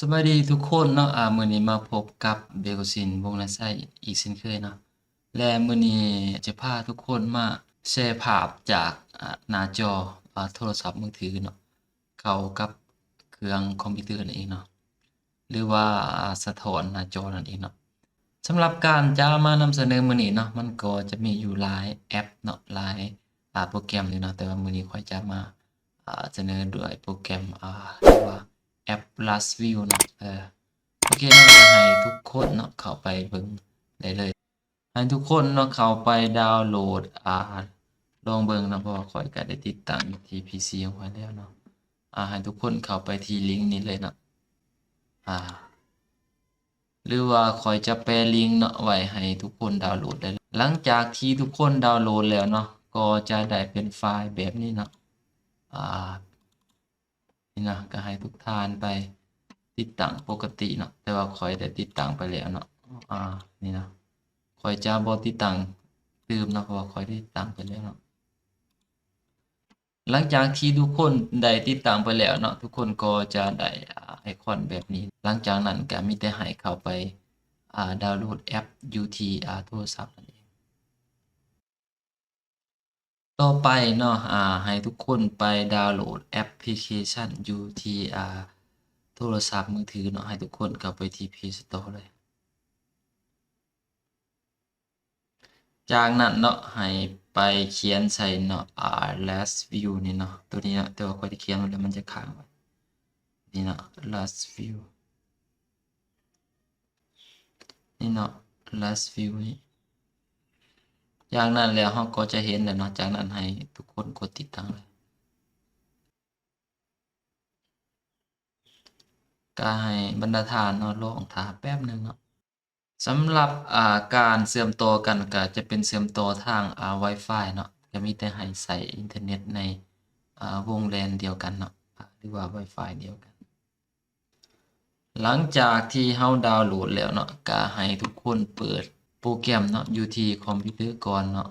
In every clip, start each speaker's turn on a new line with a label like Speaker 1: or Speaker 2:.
Speaker 1: สบายดีทุกคนเนาะอ่ามื้อนี้มาพบกับเบลซินวงและไส้อีกเช่นเคยเนาะและมื้อนี้จะพาทุกคนมาแชร์ภาพจากอ่าหน้าจออ่าโทรศัพท์มือถือเนาะเข้ากับเครื่องคอมพิวเตอร์นั่นเองเนาะหรือว่าสะท้อนหน้าจอนั่นเองเนาะสำหรับการจะมานำเสนอมื้อนี้เนาะมันก็จะมีอยู่หลายแอปเนาะหลายอ่าโปรแกรมอยู่เนาะแต่ว่ามื้อนี้ค่อยจะมาอ่าเสนอด้วยโปรแกรมอ่าเรียกว่า แอป Last View เนาะเออโอเคเนาะจะให้ทุกคนเนาะเข้าไปเบิ่งได้เลย ให้ทุกคนเนาะเข้าไปดาวน์โหลดอ่าลองเบิ่งนะเพราะว่าข้อยก็ได้ติดตั้งอยู่ที่ PC ของข้อยแล้วเนาะอ่าให้ทุกคนเข้าไปที่ลิงก์นี้เลยเนาะอ่า หรือว่าข้อยจะแปะลิงก์เนาะไว้ให้ทุกคนดาวน์โหลดได้เลยหลังจากที่ทุกคนดาวน์โหลดแล้วเนาะก็จะได้เป็นไฟล์แบบนี้เนาะอ่า นี่นะก็ให้ทุกท่านไปติดตั้งปกติเนาะแต่ว่าข่อยได้ติดตั้งไปแล้วเนาะอ่านี่นะข่อยจะบ่ติดตั้งลืมเนาะเพราะว่าข่อยได้ติดตั้งไปแล้วเนาะหลังจากที่ทุกคนได้ติดตั้งไปแล้วเนาะทุกคนก็จะได้ไอคอนแบบนี้ หลังจากนั้นก็มีแต่ให้เข้าไปอ่าดาวน์โหลดแอปอยู่ที่อ่าโทรศัพท์ ต่อไปเนาะอ่าให้ทุกคนไปดาวน์โหลดแอปพลิเคชันอยู่ที่อ่าโทรศัพท์มือถือเนาะให้ทุกคนเข้าไปที่ Play Store เลย จากนั้นเนาะให้ไปเขียนใส่เนาะอ่า last view นี่เนาะตัวนี้เนาะแต่ว่าข้อยที่เขียนแล้วมันจะค้างไว้นี่เนาะ last view นี่เนาะ last view นี่ จากนั้นแล้วเราก็จะเห็นแล้วเนาะจากนั้นให้ทุกคนกดติดตั้งเลยก็ให้บรรดาทานเนาะลองทาแป๊บหนึ่งเนาะสำหรับอ่าการเชื่อมต่อกันก็จะเป็นเชื่อมต่อทางอ่า Wi-Fi เนาะจะมีแต่ให้ใส่อินเทอร์เน็ตในอ่าวง LAN เดียวกันเนาะหรือว่า Wi-Fi เดียวกัน หลังจากที่เฮาดาวน์โหลดแล้วเนาะก็ให้ทุกคนเปิด โปรแกรมเนาะอยู่ที่คอมพิวเตอร์ก่อนเนาะ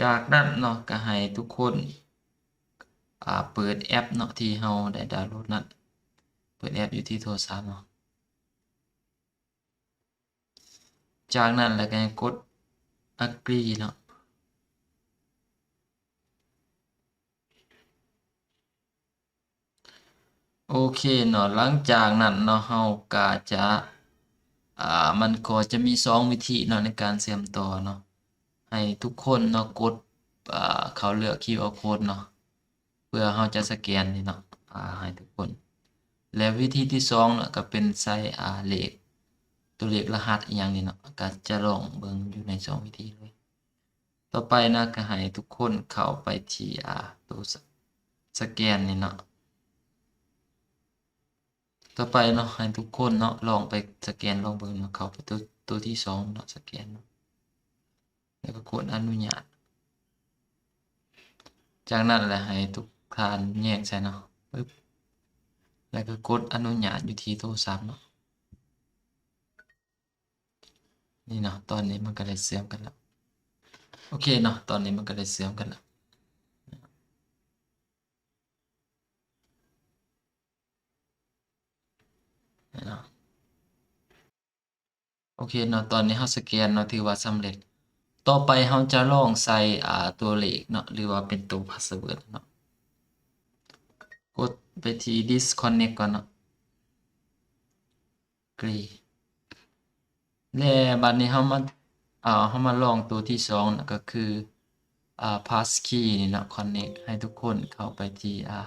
Speaker 1: จากนั้นเนาะก็ให้ทุกคนอ่าเปิดแอปเนาะที่เราได้ดาวน์โหลดนั้นเปิดแอปอยู่ที่โทรศัพท์เนาะ จากนั้นแล้วก็กด agree เนาะ เคเนาะหลังจากนั้นเนาะเราก็จะอ่ามันก็จะมีสองวิธีเนาะในการเชื่อมต่อเนาะให้ทุกคนเนาะกดอ่าเขาเลือก QR code เนาะเพื่อเราจะสแกนนี่เนาะอ่าให้ทุกคน และวิธีที่สองเนาะก็เป็นใส่อ่าเลขตัวเลขรหัสอหย่างนี้เนาะก็จะลองเบิ่งอยู่ในสองวิธีเลย ต่อไปนะก็ให้ทุกคนเข้าไปที่อ่าตัวสแกนนี่เนาะ ต่อไปเนาะให้ทุกคนเนาะลองไปสแกนลองเบิ่งเนาะเขาไปตัวตัวที่สองเนาะสแกน แล้วก็กดอนุญาต จากนั้นแหละให้ทุกท่านแยกใส่เนาะปึ๊บแล้วก็กดอนุญาตอยู่ที่โทรศัพท์เนาะนี่เนาะตอนนี้มันก็ได้เสื่อมกันแล้ว โอเคเนาะตอนนี้มันก็ได้เสื่อมกันแล้ว นี่เนาะโอเคเนาะตอนนี้เราสแกนเนาะถือว่าสำเร็จ ต่อไปเราจะลองใส่อ่าตัวเลขเนาะหรือว่าเป็นตัวพาสเวิร์ดเนาะกดไปที่ disconnect ก่อนเนาะกรีและบัดนี้เรามาอ่าเรามาลองตัวที่สองนะก็คืออ่า passkey นี่เนาะ connect ให้ทุกคนเข้าไปที่อ่า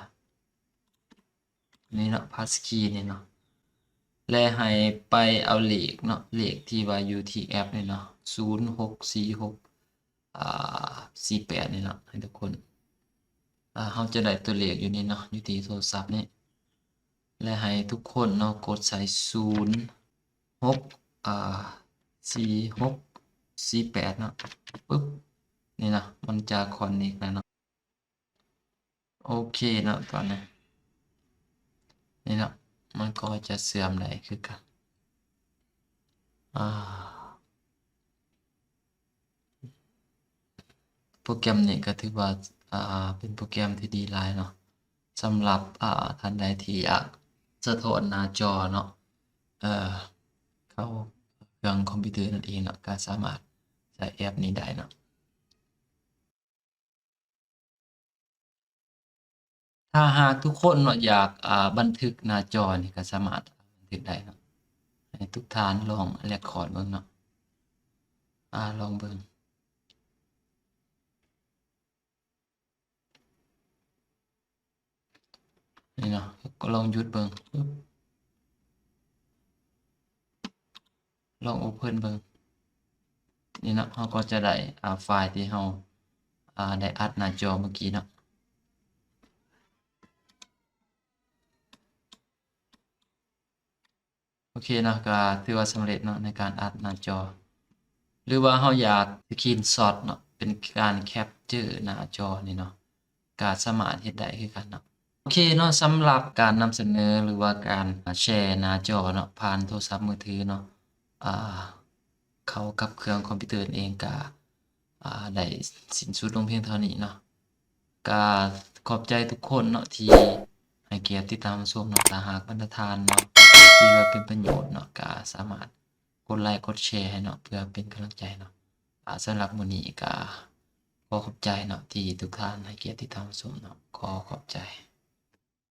Speaker 1: นี่เนาะ passkey นี่เนาะ และให้ไปเอาเลขเนาะเลขที่ว่าอยู่ที่แอปนี่เนาะศูนย์หกสี่หกอ่าสี่แปดนี่เนาะให้ทุกคนอ่าเขาจะได้ตัวเลขอยู่นี่เนาะอยู่ที่โทรศัพท์นี่และให้ทุกคนเนาะกดใส่ศูนย์หกอ่าสี่หกสี่แปดเนาะปึ๊บนี่เนาะมันจะคอนเนคแล้วเนาะโอเคเนาะตอนนี้นี่เนาะ มันก็จะเสื่อมได้คือกันโปรแกรมนี้ก็ถือว่าเป็นโปรแกรมที่ดีหลายเนาะสำหรับท่านใดที่อยากสะท้อนหน้าจอเนาะเเข้าเครื่องคอมพิวเตอร์นั่นเองเนาะก็สามารถใช้แอปนี้ได้เนาะ ถ้าหากทุกคนเนาะอยากอ่าบันทึกหน้าจอนี่ก็สามารถบันทึกได้เนาะให้ทุกท่านลองเรคคอร์ดเบิ่งเนาะอ่าลองเบิ่งนี่เนาะก็ลองหยุดเบิ่งปึ๊บลองโอเพ่นเบิ่งนี่เนาะเราก็จะได้อ่าไฟล์ที่เราอ่าได้อัดหน้าจอเมื่อกี้เนาะ โอเคเนาะก็ถือว่าสำเร็จเนาะในการอัดหน้าจอ หรือว่าเราอยากสกรีนช็อตเนาะเป็นการแคปเจอร์หน้าจอนี่เนาะก็สามารถเฮ็ดได้คือกันเนาะโอเคเนาะสำหรับการนำเสนอหรือว่าการแชร์หน้าจอเนาะผ่านโทรศัพท์มือถือเนาะอ่าเข้ากับเครื่องคอมพิวเตอร์เองก็อ่าได้สิ้นสุดลงเพียงเท่านี้เนาะก็ขอบใจทุกคนเนาะที่ให้เกียรติติดตามชมเนาะถ้าหากบรรดาทานเนาะ ที่ว่าเป็นประโยชน์เนาะก็สามารถกดไลค์กดแชร์ให้เนาะเพื่อเป็นกำลังใจเนาะสำหรับมื้อนี้ก็ขอขอบใจเนาะที่ทุกท่านให้เกียรติติดตามชมเนาะขอขอบใจ